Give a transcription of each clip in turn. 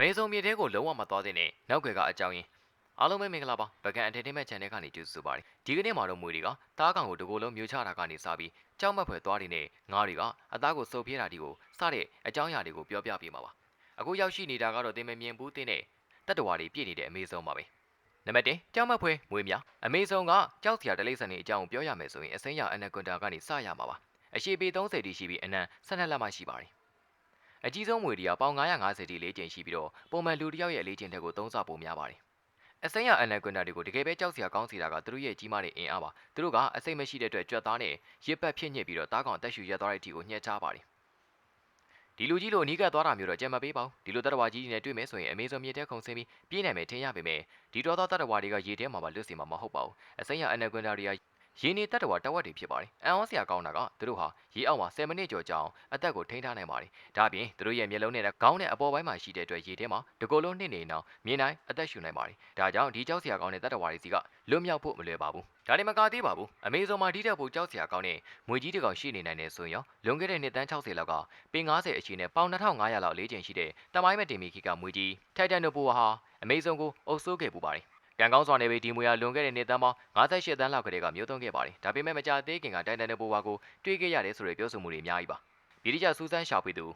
အမေဇုံမြေထဲကိုလုံးဝမသွားသင့်တဲ့နောက်ွယ်ကအကြောင်းရင်းအားလုံးပဲမင်္ဂလာပါဗကန် Entertainment Channel ကနေကြိုဆိုပါရစေဒီကနေ့မှာတော့မွေတွေကတားကောင်ကိုတကိုယ်လုံးမျိုးချတာကနေစပြီးကြောက်မက်ဖွယ်သွားတွေနဲ့ငါးတွေကအသားကိုစုပ်ပြဲတာဒီကိုစတဲ့အကြောင်းအရာတွေကိုပြောပြပေးမှာပါအခုရောက်ရှိနေတာကတော့တင်မမြင်ဘူးတင်းတဲ့တတ္တဝါတွေပြည့်နေတဲ့အမေဇုံပါပဲနံပါတ်1ကြောက်မက်ဖွယ်မွေများအမေဇုံကကြောက်စရာတလိษံတွေအကြောင်းကိုပြောရမယ်ဆိုရင်အစိမ်းရအနာကွန်တာကနေစရမှာပါအရှိပေ30တိရှိပြီးအနံ12လက်မှရှိပါတယ် အကြီးဆုံးမွေတွေကပေါင်950တိလေးကျင်ရှိပြီးတော့ပုံမှန်လူတစ်ယောက်ရဲ့လေးကျင်တဲ့ကိုသုံးဆပိုများပါတယ်။အစိမ်းရအန်နကွန်တာတွေကိုတကယ်ပဲကြောက်စရာကောင်းစီတာကသူတို့ရဲ့ကြီးမားတဲ့အင်အားပါ။သူတို့ကအစိတ်မရှိတဲ့အတွက်ကြွက်သားနဲ့ရစ်ပတ်ဖြစ်ညစ်ပြီးတော့တားကောင်အသက်ရှူရက်သွားတဲ့အထိကိုညှက်ချပါတယ်။ဒီလူကြီးလိုအနီးကပ်သွားတာမျိုးတော့ကြံမပေးပါဘူး။ဒီလိုတတဝါကြီးတွေနဲ့တွေ့မယ်ဆိုရင်အမေဇုံမြေထဲခုန်ဆင်းပြီးပြေးနိုင်မယ်ထင်ရပေမဲ့ဒီတော်သောတတဝါတွေကရေထဲမှာပါလွတ်စီမှာမဟုတ်ပါဘူး။အစိမ်းရအန်နကွန်တာတွေက ရေနေတက်တော်တဝက်တွေဖြစ်ပါတယ်။အံ့ဩစရာကောင်းတာကသူတို့ဟာရေအောက်မှာ10မိနစ်ကျော်ကြာအောင်အသက်ကိုထိန်းထားနိုင်ပါတယ်။ဒါ့အပြင်သူတို့ရဲ့မျက်လုံးနဲ့ခေါင်းနဲ့အပေါ်ပိုင်းမှာရှိတဲ့အတွက်ရေထဲမှာတကိုယ်လုံးနှိမ့်နေအောင်မြင်နိုင်အသက်ရှူနိုင်ပါတယ်။ဒါကြောင့်ဒီကြောက်စရာကောင်းတဲ့တက်တော်တွေစီကလွတ်မြောက်ဖို့မလွယ်ပါဘူး။ဒါနဲ့မကသေးပါဘူး။အမေဇုံမှာဒီတက်ဖို့ကြောက်စရာကောင်းတဲ့မွေကြီးတစ်ကောင်ရှိနေနိုင်တယ်ဆိုရင်ရောလွန်ခဲ့တဲ့နှစ်တန်း60လောက်ကပင်90အချိန်နဲ့ပေါင်2500လောက်လေးချိန်ရှိတဲ့တမိုင်းမတင်မီခိကမွေကြီးထိုက်တန်နိုပိုဝါဟာအမေဇုံကိုအုပ်စိုးခဲ့ပူပါတယ်။ ကံကောင်းစွာနဲ့ပဲဒီမွေရလွန်ခဲ့တဲ့နှစ်သန်းပေါင်း58သန်းလောက်ကလေးကမျိုးသုံးခဲ့ပါတယ်။ဒါပေမဲ့မကြသေးခင်ကတိုင်တန်တဲ့ပိုဝါကိုတွေ့ခဲ့ရတယ်ဆိုတဲ့ပြောဆိုမှုတွေအများကြီးပါ။ဒီတိကျစူးစမ်းရှာဖွေသူ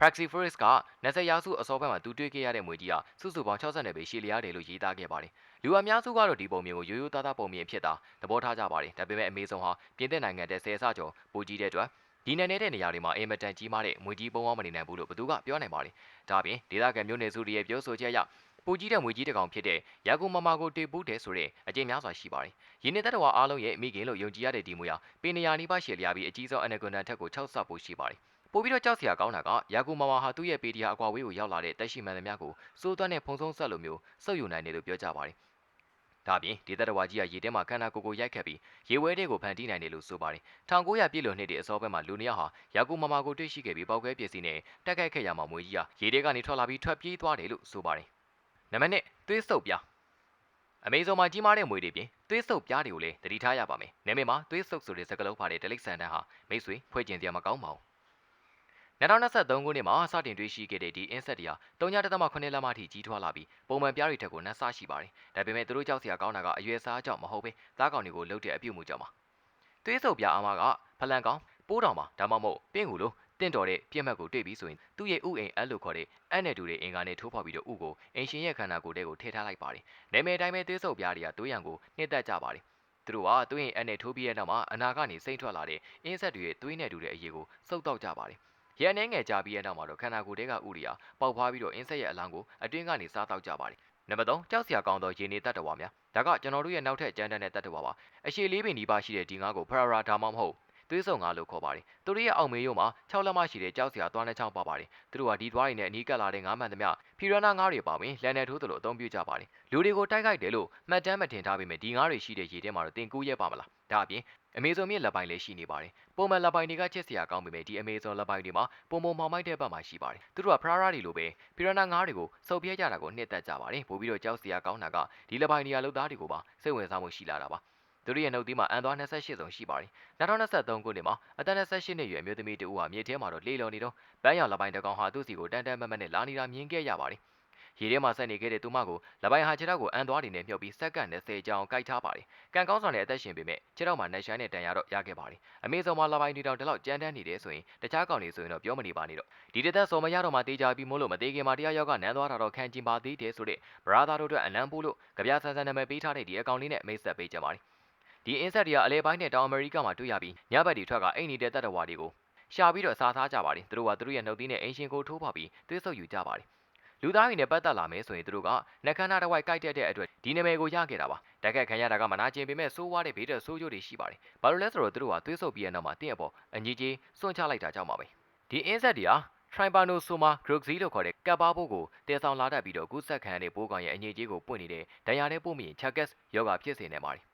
Praxi Forest က20ရာစုအစောပိုင်းမှာသူတွေ့ခဲ့ရတဲ့မွေကြီးကစုစုပေါင်း60နဲ့ပဲရှည်လျားတယ်လို့ရေးသားခဲ့ပါတယ်။လူအများစုကတော့ဒီပုံမျိုးကိုရိုးရိုးသားသားပုံမြင်ဖြစ်တာသဘောထားကြပါတယ်။ဒါပေမဲ့အမေဇုံဟာပြင်သစ်နိုင်ငံတဲ့ဆယ်ဆကျော်ပိုကြီးတဲ့အတွက်ဒီနယ်နေတဲ့နေရာတွေမှာအင်မတန်ကြီးမားတဲ့မွေကြီးပုံအောင်မနေနိုင်ဘူးလို့ဘသူကပြောနိုင်ပါတယ်။ဒါပြင်ဒေသခံမျိုးနယ်စုတွေရဲ့ပြောဆိုချက်အရ ပူကြီးတဲ့မွေကြီးတစ်ကောင်ဖြစ်တဲ့ရာကူမမကိုတေပူးတယ်ဆိုတဲ့အကျင့်များစွာရှိပါတယ်။ရင်းနေတဲ့တော်အားလုံးရဲ့မိခင်လို့ယုံကြည်ရတဲ့ဒီမွေဟာပေနေယာနီးပါးရှည်လျားပြီးအကြီးဆုံးအနဂွန်တန်ထက်ကို6ဆပိုရှိပါတယ်။ပို့ပြီးတော့ကြောက်စရာကောင်းတာကရာကူမမဟာသူ့ရဲ့ပေဒီယာအကွာဝေးကိုရောက်လာတဲ့တက်ရှိမှန်သမျှကိုစိုးသွမ်းတဲ့ဖုံဆုံးဆက်လိုမျိုးစုပ်ယူနိုင်တယ်လို့ပြောကြပါတယ်။ဒါပြင်ဒေသတော်ဝါကြီးကရေထဲမှာခန္ဓာကိုယ်ကိုရိုက်ခတ်ပြီးရေဝဲတဲ့ကိုဖန်တီးနိုင်တယ်လို့ဆိုပါတယ်။1900ပြည့်လွန်နှစ်တွေအစောပိုင်းမှာလူနှစ်ယောက်ဟာရာကူမမကိုတွေ့ရှိခဲ့ပြီးပောက်ကွဲပစ္စည်းနဲ့တက်ခိုက်ခဲ့ရမှာမွေကြီးဟာရေထဲကနေထွက်လာပြီးထွက်ပြေးသွားတယ်လို့ဆိုပါတယ်။ နံပါတ်1သွေးဆုပ်ပြားအမေဇုံမှာကြီးမားတဲ့မွေတွေပြင်သွေးဆုပ်ပြားတွေကိုလည်းသတိထားရပါမယ်။နာမည်မှာသွေးဆုပ်ဆိုတဲ့စကားလုံးပါတဲ့ဒလိတ်ဆန်တန်ဟာမိတ်ဆွေဖွဲ့ကျင်စရာမကောင်းပါဘူး။2023ခုနှစ်မှာစတင်တွေ့ရှိခဲ့တဲ့ဒီ insect တွေဟာ3.8လက်မအထိကြီးထွားလာပြီးပုံမှန်ပြားတွေထက်ကိုနှက်ဆရှိပါတယ်။ဒါပေမဲ့သူတို့ကြောက်စရာကောင်းတာကအရွယ်စားကြောင့်မဟုတ်ဘဲသားကောင်တွေကိုလှုပ်တဲ့အပြုတ်မှုကြောင့်ပါ။သွေးဆုပ်ပြားအမကဖလန်ကောင်ပိုးတော်မှာဒါမှမဟုတ်ပင့်ကူလို တင့်တော်တဲ့ပြက်မှတ်ကိုတွေ့ပြီးဆိုရင်သူ့ရဲ့ဥအိမ်အဲ့လိုခေါ်တဲ့အနဲ့တူတဲ့အင်္ဂါနဲ့ထိုးဖော်ပြီးတော့ဥကိုအင်ရှင်ရဲ့ခန္ဓာကိုယ်ထဲကိုထည့်ထားလိုက်ပါတယ်။နာမည်တိုင်းပဲသွေးဆုပ်ပြားတွေကသွေးရံကိုနှိမ့်သက်ကြပါတယ်။သူတို့ကသွေးရင်အနဲ့ထိုးပြီးတဲ့နောက်မှာအနာကနေစိမ့်ထွက်လာတဲ့အင်းဆက်တွေရဲ့သွေးနဲ့တူတဲ့အရေကိုစုပ်တော့ကြပါတယ်။ရန်နှဲငယ်ကြပြီးတဲ့နောက်မှာတော့ခန္ဓာကိုယ်ထဲကဥတွေကပေါက်ဖွားပြီးတော့အင်းဆက်ရဲ့အလောင်းကိုအတွင်းကနေစားတော့ကြပါတယ်။နံပါတ်3ကြောက်စရာကောင်းသောရေနေတတ်တော်ပါများဒါကကျွန်တော်တို့ရဲ့နောက်ထပ်ကြမ်းတမ်းတဲ့တတ်တော်ပါအရှိလေးပင်ဒီပါရှိတဲ့ဒီငါးကိုဖရာရာဒါမှမဟုတ် သွေးဆုံငါလို့ခေါ်ပါတယ်သူတို့ရဲ့အောက်မေးရုံမှာ6လက်မရှိတဲ့ကြောက်စရာသွားနှချောင်းပါပါတယ်သူတို့ကဒီသွားတွေနဲ့အနီးကပ်လာတဲ့ငါးမှန်သမျှဖီရနာငါးတွေပါဝင်လန်နယ်ထိုးသလိုအသုံးပြုကြပါတယ်လူတွေကိုတိုက်ခိုက်တယ်လို့မှတ်တမ်းမတင်ထားပေမဲ့ဒီငါးတွေရှိတဲ့ရေထဲမှာတော့တင်ကူးရဲပါမလားဒါအပြင်အမေဇုံမြစ်လက်ပိုင်းလည်းရှိနေပါတယ်ပုံမှန်လက်ပိုင်းတွေကချစ်စရာကောင်းပေမဲ့ဒီအမေဇုံလက်ပိုင်းတွေမှာပုံပုံမှောင်မိုက်တဲ့ဘက်မှာရှိပါတယ်သူတို့ကဖရာရာတွေလိုပဲဖီရနာငါးတွေကိုစုပ်ပြဲကြတာကိုနှစ်သက်ကြပါတယ်ပို့ပြီးတော့ကြောက်စရာကောင်းတာကဒီလက်ပိုင်းတွေကလုံသားတွေကိုပါစိတ်ဝင်စားမှုရှိလာတာပါ သူတို့ရဲ့နှုတ်သီးမှာအန်သွား28စုံရှိပါတယ်2023ခုနှစ်မှာအသက်28နှစ်အရွယ်အမျိုးသမီးတဦးဟာမြေထဲမှာတော့လေလော်နေတော့ပန်းရောင်လပိုင်းတကောင်ဟာသူ့စီကိုတန်တန်မတ်မတ်နဲ့လာနေတာမြင်ခဲ့ရပါတယ်ရေထဲမှာဆက်နေခဲ့တဲ့သူမကိုလပိုင်းဟာခြေထောက်ကိုအန်သွားနေနဲ့မြုပ်ပြီးစက္ကန့်20ကြောင်ကိုက်ထားပါတယ်။ကံကောင်းစွာနဲ့အသက်ရှင်ပေမဲ့ခြေထောက်မှာနှက်ရှမ်းနဲ့တန်ရတော့ရခဲ့ပါတယ်။အမေဇုံမှာလပိုင်းဒီတောင်တလောက်ကြမ်းတမ်းနေတယ်ဆိုရင်တခြားကောင်တွေဆိုရင်တော့ပြောမနေပါနဲ့တော့ဒီတသက်စော်မရတော့မှတေးကြပြီးမို့လို့မသေးခင်မှာတရားရောက်ကနန်းသွားတာတော့ခံကျင်ပါသေးတယ်ဆိုတဲ့ဘရာသာတို့အတွက်အနံပို့လို့ကြပြဆန်းဆန်းနာမည်ပေးထားတဲ့ဒီအကောင့်လေးနဲ့မိတ်ဆက်ပေးကြပါတယ်။ ဒီ insect တွေကအလဲပိုင်းနဲ့တောင်အမေရိကမှာတွေ့ရပြီးညဘက်တွေထွက်ကအိမ်နေတဲ့တတ်တော်ဝါတွေကိုရှာပြီးတော့စားစားကြပါတယ်သူတို့ကသူတို့ရဲ့နှုတ်သီးနဲ့အင်ရှင်ကိုထိုးဖောက်ပြီးသွေးဆုပ်ယူကြပါတယ်လူသားတွေနဲ့ပတ်သက်လာမယ်ဆိုရင်သူတို့ကနှက်ခမ်းနာတစ်ဝိုက်ကိုက်တက်တဲ့အတွက်ဒီနာမည်ကိုရခဲ့တာပါတက်ခက်ခံရတာကမနာကျင်ပေမဲ့စိုးဝါးတဲ့ဘေးတဲ့ဆိုးကျိုးတွေရှိပါတယ်ဘာလို့လဲဆိုတော့သူတို့ကသွေးဆုပ်ပြီးတဲ့နောက်မှာတင့်အပေါ်အညီကြီးစွန့်ချလိုက်တာကြောင့်ပါပဲဒီ insect တွေဟာ Trypanosoma groxi လို့ခေါ်တဲ့ကပ်ပါဘိုးကိုတည်ဆောင်လာတတ်ပြီးတော့ကူးဆက်ခံရတဲ့ပိုးကောင်ရဲ့အငြိကြီးကိုပွင့်နေတဲ့ဒဏ်ရာနဲ့ပို့မိရင် Chagas ယောဂဖြစ်စေနိုင်ပါတယ်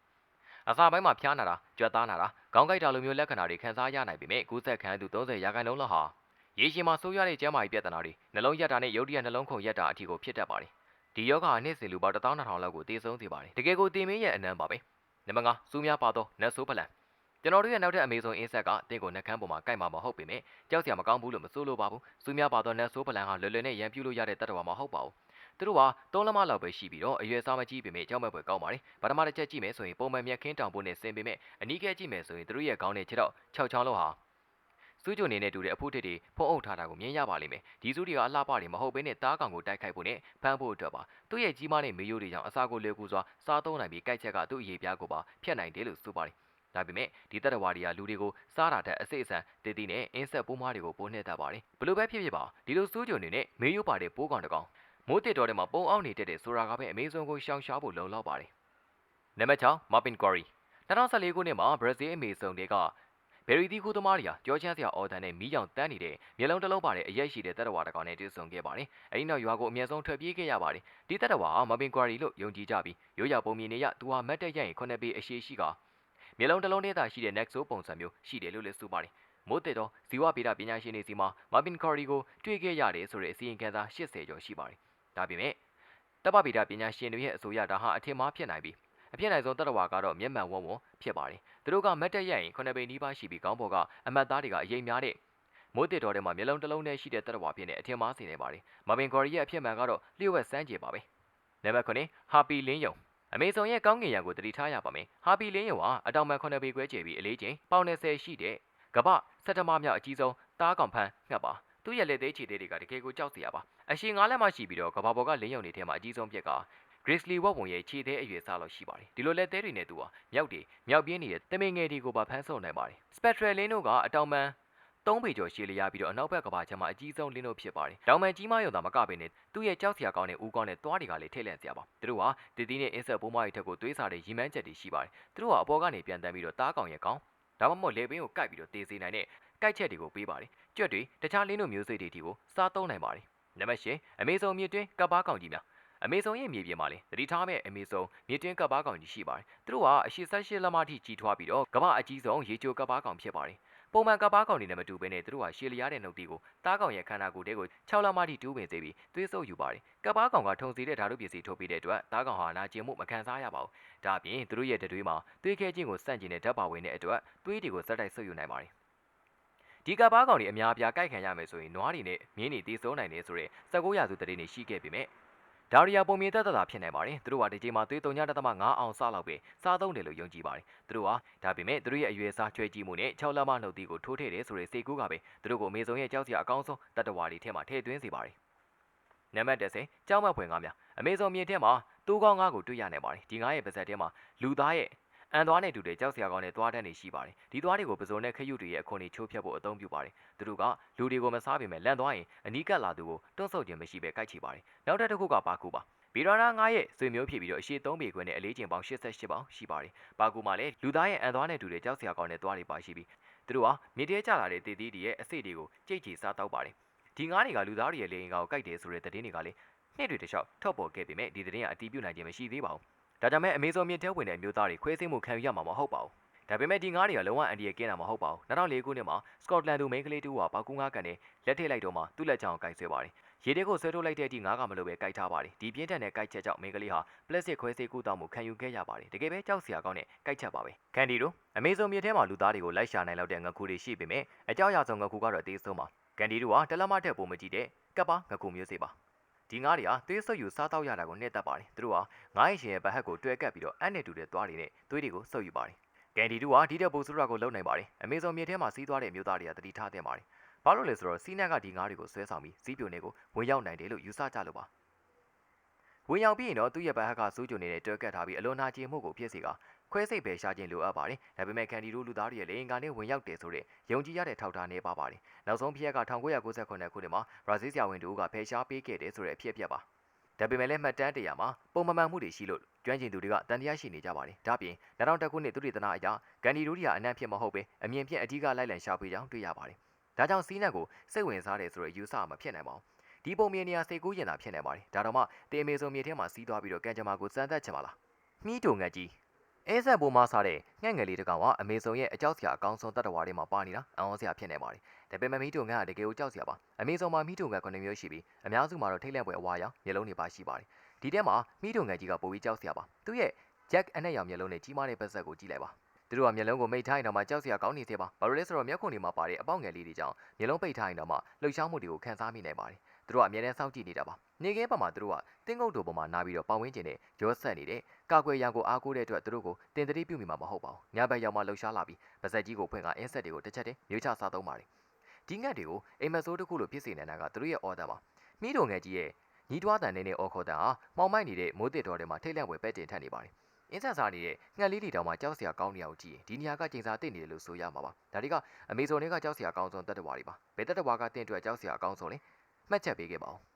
အစာပိုင်းမှာဖျားနာတာကြွက်သားနာတာခေါင်းကိုက်တာလိုမျိုးလက္ခဏာတွေခံစားရနိုင်ပေမဲ့ကူးဆက်ခံရသူ30ရာခိုင်နှုန်းလောက်ဟာရေရှည်မှာဆိုးရွားတဲ့ကျန်းမာရေးပြဿနာတွေနှလုံးရက်တာနဲ့ရုတ်တရက်နှလုံးခုန်ရက်တာအထိကိုဖြစ်တတ်ပါတယ်ဒီယောဂဟာနေ့စဉ်လူပေါင်း12000လောက်ကိုတည်ဆုံးစေပါတယ်တကယ်ကိုတင်မင်းရဲ့အနံပါပဲနံပါတ်5စူးများပါသောနတ်ဆိုးဖလန်ကျွန်တော်တို့ရဲ့နောက်ထပ်အမေဇုံအင်းဆက်ကတင့်ကိုနှကန်းပေါ်မှာကိုက်မှာမဟုတ်ပေမဲ့ကြောက်စရာမကောင်းဘူးလို့မဆိုးလို့ပါဘူး။စူးများပါသောနတ်ဆိုးပလန်ဟာလွယ်လွယ်နဲ့ရန်ပြူလို့ရတဲ့တတ်တော်မဟုတ်ပါဘူး။ သူတို့ဟာသုံးလက်မလောက်ပဲရှိပြီးတော့အရွယ်စားမကြီးပေမဲ့ကြောက်မဲ့ပွဲကောင်းပါတယ်။ပထမတစ်ချက်ကြည့်မယ်ဆိုရင်ပုံမှန်မြက်ခင်းတောင်ပိုးနဲ့ဆင်ပေမဲ့အနီးကဲကြည့်မယ်ဆိုရင်သူတို့ရဲ့ခေါင်းနဲ့ခြေတော့6ချောင်းလောက်ဟာစူးကြုံနေနဲ့တူတဲ့အဖို့တစ်တွေဖုံးအုပ်ထားတာကိုမြင်ရပါလိမ့်မယ်။ဒီစူးတွေကအလှပတွေမဟုတ်ဘဲနဲ့တားကောင်ကိုတိုက်ခိုက်ဖို့နဲ့ဖမ်းဖို့အတွက်ပါ။သူ့ရဲ့ကြီးမားတဲ့မေယိုးတွေကြောင့်အစာကိုလေကူစွာစားသုံးနိုင်ပြီးကြိုက်ချက်ကသူ့အရေးပြားကိုပါဖျက်နိုင်တယ်လို့ဆိုပါတယ်။ဒါပေမဲ့ဒီတက်တော်ဝါဒီယာလူတွေကိုစားတာတဲ့အစိတ်အဆန်တည်တည်နဲ့အင်းဆက်ပိုးမားတွေကိုပိုးနှက်တတ်ပါတယ်။ဘလို့ပဲဖြစ်ဖြစ်ပါဒီလိုစူးကြုံနေနဲ့မေယိုးပါတဲ့ပိုးကောင်တစ်ကောင် မိုးတစ်တော်ထဲမှာပုံအောင်နေတဲ့တဲ့ဆိုတာကပဲအမေဇုံကိုရှောင်ရှားဖို့လုံလောက်ပါတယ်။နံပါတ်6 Marvin Quarry 2014ခုနှစ်မှာဘရာဇီးအမေဇုံတွေကဘယ်ရီဒီခုသမားတွေဟာကြောချမ်းစရာအော်တန်နဲ့မီးကြောင်တန်းနေတဲ့မျက်လုံးတစ်လုံးပါတဲ့အရက်ရှိတဲ့တက်တော်ဝါတစ်ကောင်နဲ့တွေ့ဆုံခဲ့ပါတယ်။အဲဒီနောက်ရွာကိုအမြဲဆုံးထွက်ပြေးခဲ့ရပါတယ်။ဒီတက်တော်ဝါဟာ Marvin Quarry လို့ယုံကြည်ကြပြီးရိုးရာပုံမြင်နေရသူဟာမတ်တက်ရရင်ခုနှစ်ပေအရှိရှိကမျက်လုံးတစ်လုံးထဲသာရှိတဲ့ Nexo ပုံစံမျိုးရှိတယ်လို့လည်းဆိုပါတယ်။မိုးတက်တော့ဇီဝဗေဒပညာရှင်တွေစီမှာ Marvin Quarry ကိုတွေ့ခဲ့ရတယ်ဆိုတဲ့အစီရင်ခံစာ80ကျော်ရှိပါတယ်။ ဒါပေမဲ့တပ်ပဗေဒပညာရှင်တွေရဲ့အဆိုအရဒါဟာအထင်မှားဖြစ်နိုင်ပြီးအဖြစ်နိုင်ဆုံးတတဝါကတော့မျက်မှန်ဝုံဝုံဖြစ်ပါတယ်။သူတို့ကမတ်တက်ရရင်ခုနှစ်ပိနီးပါးရှိပြီးခေါင်းပေါ်ကအမတ်သားတွေကအရေးများတဲ့မိုးတစ်တော်ထဲမှာမျက်လုံးတစ်လုံးနဲ့ရှိတဲ့တတဝါဖြစ်နေအထင်မှားစေနေပါတယ်။မဘင်ဂေါ်ရီရဲ့အဖြစ်မှန်ကတော့လျှို့ဝှက်စမ်းကြည့်ပါပဲ။နံပါတ်9ဟာပီလင်းယုံအမေဇုံရဲ့ကောင်းကင်ရံကိုတတိထားရပါမယ်။ဟာပီလင်းယုံဟာအတောင်ပံခုနှစ်ပေခွဲကျယ်ပြီးအလေးချိန်ပေါင်30ရှိတဲ့ကမ္ဘာစက်တမမြောက်အကြီးဆုံးတားကောင်ဖန်းငှက်ပါ။သူ့ရဲ့လက်သေးခြေသေးတွေကတကယ်ကိုကြောက်စရာပါ။ အရှင်9လက်မှရှိပြီးတော့ကဘာပေါ်ကလင်းယုံတွေထဲမှာအကြီးဆုံးပြက်က Grizzly ဝက်ဝင်ရဲ့ခြေသေးအရွယ်စားလို့ရှိပါတယ်ဒီလိုလက်သေးတွေနဲ့သူဟာမြောက်တွေမြောက်ပြင်းနေတဲ့တမင်ငယ်တွေကိုပါဖမ်းဆုပ်နိုင်ပါတယ် Spectral လင်းတို့ကအတောင်ပံသုံးပေကျော်ရှည်လျားပြီးတော့အနောက်ဘက်ကဘာချမ်းမှာအကြီးဆုံးလင်းတို့ဖြစ်ပါတယ်။တောင်ပံကြီးမရုံသာမကပင်နဲ့သူ့ရဲ့ကြောက်စရာကောင်းတဲ့ဦးကောင်းတဲ့သွားတွေကလည်းထိတ်လန့်စရာပါ။သူတို့ဟာတတိနဲ့အင်းဆက်ပိုးမရီထက်ကိုသွေးစားတဲ့ရီမန်းချက်တွေရှိပါတယ်။သူတို့ဟာအပေါ်ကနေပြန်တန်းပြီးတော့တားကောင်ရဲ့ကောင်းဒါမှမဟုတ်လေပင်ကိုကိုက်ပြီးတော့တေးစေနိုင်တဲ့ကိုက်ချက်တွေကိုပေးပါတယ်။ကြွက်တွေတခြားလင်းတို့မျိုးစိတ်တွေတီကိုစားသုံးနိုင်ပါတယ်။ နံပါတ်၈အမေဇုံမြစ်တွင်းကပ်ပါကောင်ကြီးများအမေဇုံရဲ့မြေပြင်မှာလေသတိထားမဲ့အမေဇုံမြေတွင်းကပ်ပါကောင်ကြီးရှိပါတယ်။သူတို့ကအရှိဆက်ရှိလက်မထိကြီးထွားပြီးတော့ကမ္ဘာအကြီးဆုံးရေချိုကပ်ပါကောင်ဖြစ်ပါတယ်။ပုံမှန်ကပ်ပါကောင်တွေနဲ့မတူဘဲနဲ့သူတို့ကရှည်လျားတဲ့နှုတ်တီကိုတားကောင်ရဲ့ခန္ဓာကိုယ်ထဲကို6လက်မထိတူးပင်စေပြီးသွေးဆုပ်ယူပါတယ်။ကပ်ပါကောင်ကထုံစီတဲ့ဓာတုပစ္စည်းထုတ်ပြီးတဲ့အတွက်တားကောင်ဟာနာကျင်မှုမခံစားရပါဘူး။ဒါအပြင်သူတို့ရဲ့တတွေးမှာသွေးခဲခြင်းကိုစန့်ကျင်တဲ့ဓာတ်ပါဝင်တဲ့အတွက်သွေးတွေကိုစက်တိုက်ဆုပ်ယူနိုင်ပါတယ်။ ဒီကပ်ပါကောင်တွေအများအပြားကြိုက်ခံရမယ်ဆိုရင်နွားတွေနဲ့မြင်းတွေတည်ဆုံးနိုင်တယ်ဆိုတဲ့19ရာစုတရေနေရှိခဲ့ပေမဲ့ဒါရီယာပုံမြင်သက်သက်သာဖြစ်နိုင်ပါတယ်သူတို့ဟာဒီချိန်မှာသွေး3.5အောင်စလောက်ပဲစားသုံးတယ်လို့ယုံကြည်ပါတယ်သူတို့ဟာဒါပေမဲ့သူတို့ရဲ့အရွယ်စားချွဲကြည့်မှုနဲ့6လက်မနှုတ်သီးကိုထိုးထည့်တယ်ဆိုတဲ့စိတ်ကူးကပဲသူတို့ကိုအမေဇုံရဲ့ကြောက်စရာအကောင်းဆုံးတတ္တဝါတွေထဲမှာထည့်သွင်းစေပါတယ်နံပါတ်10ကြောက်မက်ဖွယ်ငါးများအမေဇုံမြင်ထဲမှာတိုးကောင်းငါးကိုတွေ့ရနိုင်ပါတယ်ဒီငါးရဲ့ပါဇက်ထဲမှာလူသားရဲ့ အန်သွားနဲ့တူတဲ့ကြောက်စရာကောင်းတဲ့သွားတန်းတွေရှိပါတယ်ဒီသွားတွေကိုပစုံနဲ့ခရုတွေရဲ့အခွန်တွေချိုးဖျက်ဖို့အသုံးပြုပါတယ်သူတို့ကလူတွေကိုမစားပေမဲ့လန့်သွားရင်အနီးကပ်လာသူကိုတွန်းဆုပ်ခြင်းမရှိဘဲကြိုက်ချပါတယ်နောက်တစ်ခုကပါကူပါဗီရနာ9ရဲ့ဆွေမျိုးဖြစ်ပြီးတော့အရှိ3ပေခွဲနဲ့အလေးချိန်ပေါင်း88ပေါင်ရှိပါတယ်ပါကူမှာလည်းလူသားရဲ့အန်သွားနဲ့တူတဲ့ကြောက်စရာကောင်းတဲ့သွားတွေပါရှိပြီးသူတို့ဟာမြေတဲကျလာတဲ့တည်တည်တွေရဲ့အစိတ်တွေကိုကြိတ်ချီစားတောက်ပါတယ်ဒီငါးတွေကလူသားတွေရဲ့လေရင်ကောင်ကိုကြိုက်တယ်ဆိုတဲ့သတင်းတွေကလည်းနှစ်တွေတခြားထောက်ပေါ်ခဲ့ပေမဲ့ဒီသတင်းကအတီးပြုတ်နိုင်ခြင်းမရှိသေးပါဘူး ဒါကြောင့်မဲအမေဇုံမြစ်ထဲဝင်တဲ့အမျိုးသားတွေခွဲစိတ်မှုခံယူရမှာမဟုတ်ပါဘူးဒါပေမဲ့ဒီငါးတွေကလုံးဝအန်ဒီရဲ့ကင်းတာမဟုတ်ပါဘူး2004ခုနှစ်မှာစကော့တလန်သူမိန်းကလေးတူဟာပေါကူငါးကန်နဲ့လက်ထိတ်လိုက်တော့မှသူ့လက်ချောင်းကိုင်ဆွဲပါတယ်ရေတဲကိုဆွဲထုတ်လိုက်တဲ့အထိငါးကမလို့ပဲကြိုက်ထားပါတယ်ဒီပြင်းထန်တဲ့ကြိုက်ချက်ကြောင့်မိန်းကလေးဟာပလက်စစ်ခွဲစိတ်ကူတောင်းမှုခံယူခဲ့ရပါတယ်တကယ်ပဲကြောက်စရာကောင်းတဲ့ကြိုက်ချက်ပါပဲကန်ဒီတို့အမေဇုံမြစ်ထဲမှာလူသားတွေကိုလိုက်ရှာနိုင်လောက်တဲ့ငကူတွေရှိပေမဲ့အကြောက်အရာဆုံးငကူကတော့အသေးဆုံးပါကန်ဒီတို့ဟာတလမထက်ပုံမကြည့်တဲ့ကပ်ပါငကူမျိုးစေ့ပါ ဒီငါးတွေဟာသွေးဆုပ်ယူစားတော့ရတာကိုနှိမ့်သက်ပါတယ်သူတို့ဟာငါးရဲ့ရှင်ရဲ့ဘက်ဟက်ကိုတွဲကပ်ပြီးတော့အန်နဲ့တူတဲ့သွားတွေနဲ့သွေးတွေကိုဆုပ်ယူပါတယ်ကန်ဒီတို့ဟာဒီတဲ့ပူဆူရာကိုလုံနိုင်ပါတယ်အမေဇုံမြစ်ထဲမှာစီးသွားတဲ့မျိုးသားတွေကတတိထားတင်ပါတယ်ဘာလို့လဲဆိုတော့စီးနက်ကဒီငါးတွေကိုဆွဲဆောင်ပြီးစီးပြိုနေကိုဝင်ရောက်နိုင်တယ်လို့ယူဆကြလို့ပါဝင်ရောက်ပြီးရင်တော့သူ့ရဲ့ဘက်ဟက်ကစူးကြုံနေတဲ့တွဲကပ်ထားပြီးအလွန်နာကျင်မှုကိုဖြစ်စေက ခွဲစိတ်ပဲရှာခြင်းလိုအပ်ပါတယ်ဒါပေမဲ့ကန်ဒီတို့လူသားတွေရဲ့လေရင်ကနေဝင်ရောက်တယ်ဆိုတဲ့ယုံကြည်ရတဲ့ထောက်ထားနေပါပါတယ်နောက်ဆုံးဖြစ်ရက1998ခုနှစ်မှာဘရာဇီးဆရာဝန်တို့ကဖယ်ရှားပေးခဲ့တယ်ဆိုတဲ့အဖြစ်အပျက်ပါဒါပေမဲ့လည်းမှတ်တမ်းတရာမှာပုံမှန်မှန်မှုတွေရှိလို့ကျွမ်းကျင်သူတွေကတန်တရားရှိနေကြပါတယ်။ဒါပြင်2000ခုနှစ်သူရိသနာအရာဂန်ဒီဒူရီယာအနံ့ဖြစ်မဟုတ်ပဲအမြင်ဖြင့်အဓိကလိုက်လံရှာဖွေကြောင်းတွေ့ရပါတယ်။ဒါကြောင့်စီးနက်ကိုစိတ်ဝင်စားတယ်ဆိုတဲ့ယူဆမဖြစ်နိုင်ပါဘူး။ဒီပုံမြင်နေရာစိတ်ကူးရင်သာဖြစ်နေပါတယ်။ဒါတော့မှတင်အမေဇုံမြေထဲမှာစီးသွားပြီးတော့ကန်ဂျမာကိုစမ်းသပ်ချင်ပါလား။မြီးတုံငက်ကြီး အဲဆက်ပိုးမစားတဲ့ငှက်ငယ်လေးတစ်ကောင်ကအမေဇုံရဲ့အကြောက်စရာအကောင်းဆုံးတတ္တဝါတွေမှာပါနေတာအအောင်စရာဖြစ်နေပါတယ်။ဒါပေမဲ့မီးတုံငက်ကတကယ်ကိုကြောက်စရာပါ။အမေဇုံမှာမီးတုံငက်9မျိုးရှိပြီးအများစုမှာတော့ထိတ်လန့်ပွဲအဝါရောင်မျိုးလုံးတွေပါရှိပါတယ်။ဒီထဲမှာမီးတုံငက်ကြီးကပိုပြီးကြောက်စရာပါ။သူ့ရဲ့ Jack အနက်ရောင်မျိုးလုံးနဲ့ကြီးမားတဲ့ပတ်သက်ကိုကြည့်လိုက်ပါသူတို့ကမျက်လုံးကိုမိတ်ထားရင်တော့မှကြောက်စရာကောင်းနေသေးပါဘာလို့လဲဆိုတော့မျက်ခုံတွေမှာပါတဲ့အပေါက်ငယ်လေးတွေကြောင့်မျက်လုံးပိတ်ထားရင်တော့မှလှုပ်ရှားမှုတွေကိုခံစားမိနိုင်ပါတယ် သူတို့ကအမြဲတမ်းစောင့်ကြည့်နေတာပါနေကင်းဘက်မှာသူတို့ကတင်းကုတ်တို့ပေါ်မှာနားပြီးတော့ပတ်ဝန်းကျင်နဲ့ရောဆက်နေတဲ့ကာကွယ်ရန်ကိုအားကိုးတဲ့အတွက်သူတို့ကိုတင်တတိပြုမိမှာမဟုတ်ပါဘူးညဘက်ရောက်မှလှုပ်ရှားလာပြီးပါဇက်ကြီးကိုဖွင့်ကအင်းဆက်တွေကိုတစ်ချက်တည်းမျိုးချစားသုံးပါတယ်ဒီငတ်တွေကိုအိမ်မက်ဆိုးတစ်ခုလိုဖြစ်စေနေတာကသူတို့ရဲ့အော်ဒါပါမိတော်ငယ်ကြီးရဲ့ညီးတွားတန်နေတဲ့အော်ခေါ်တန်ဟာမောင်မိုက်နေတဲ့မိုးတစ်တော်ထဲမှာထိတ်လန့်ဝယ်ပဲ့တင်ထက်နေပါတယ်အင်းဆန်စားနေတဲ့ငှက်လေးတွေတောင်မှကြောက်စရာကောင်းနေအောင်ကြည့်ရင်ဒီနေရာကကျင်းစာတစ်နေတယ်လို့ဆိုရမှာပါဒါတွေကအမေဇုံတွေကကြောက်စရာအကောင်းဆုံးတတ္တဝါတွေပါဘယ်တတ္တဝါကတင့်အတွက်ကြောက်စရာအကောင်းဆုံးလဲ မှတ်ချက်ပေးခဲ့ပါဦး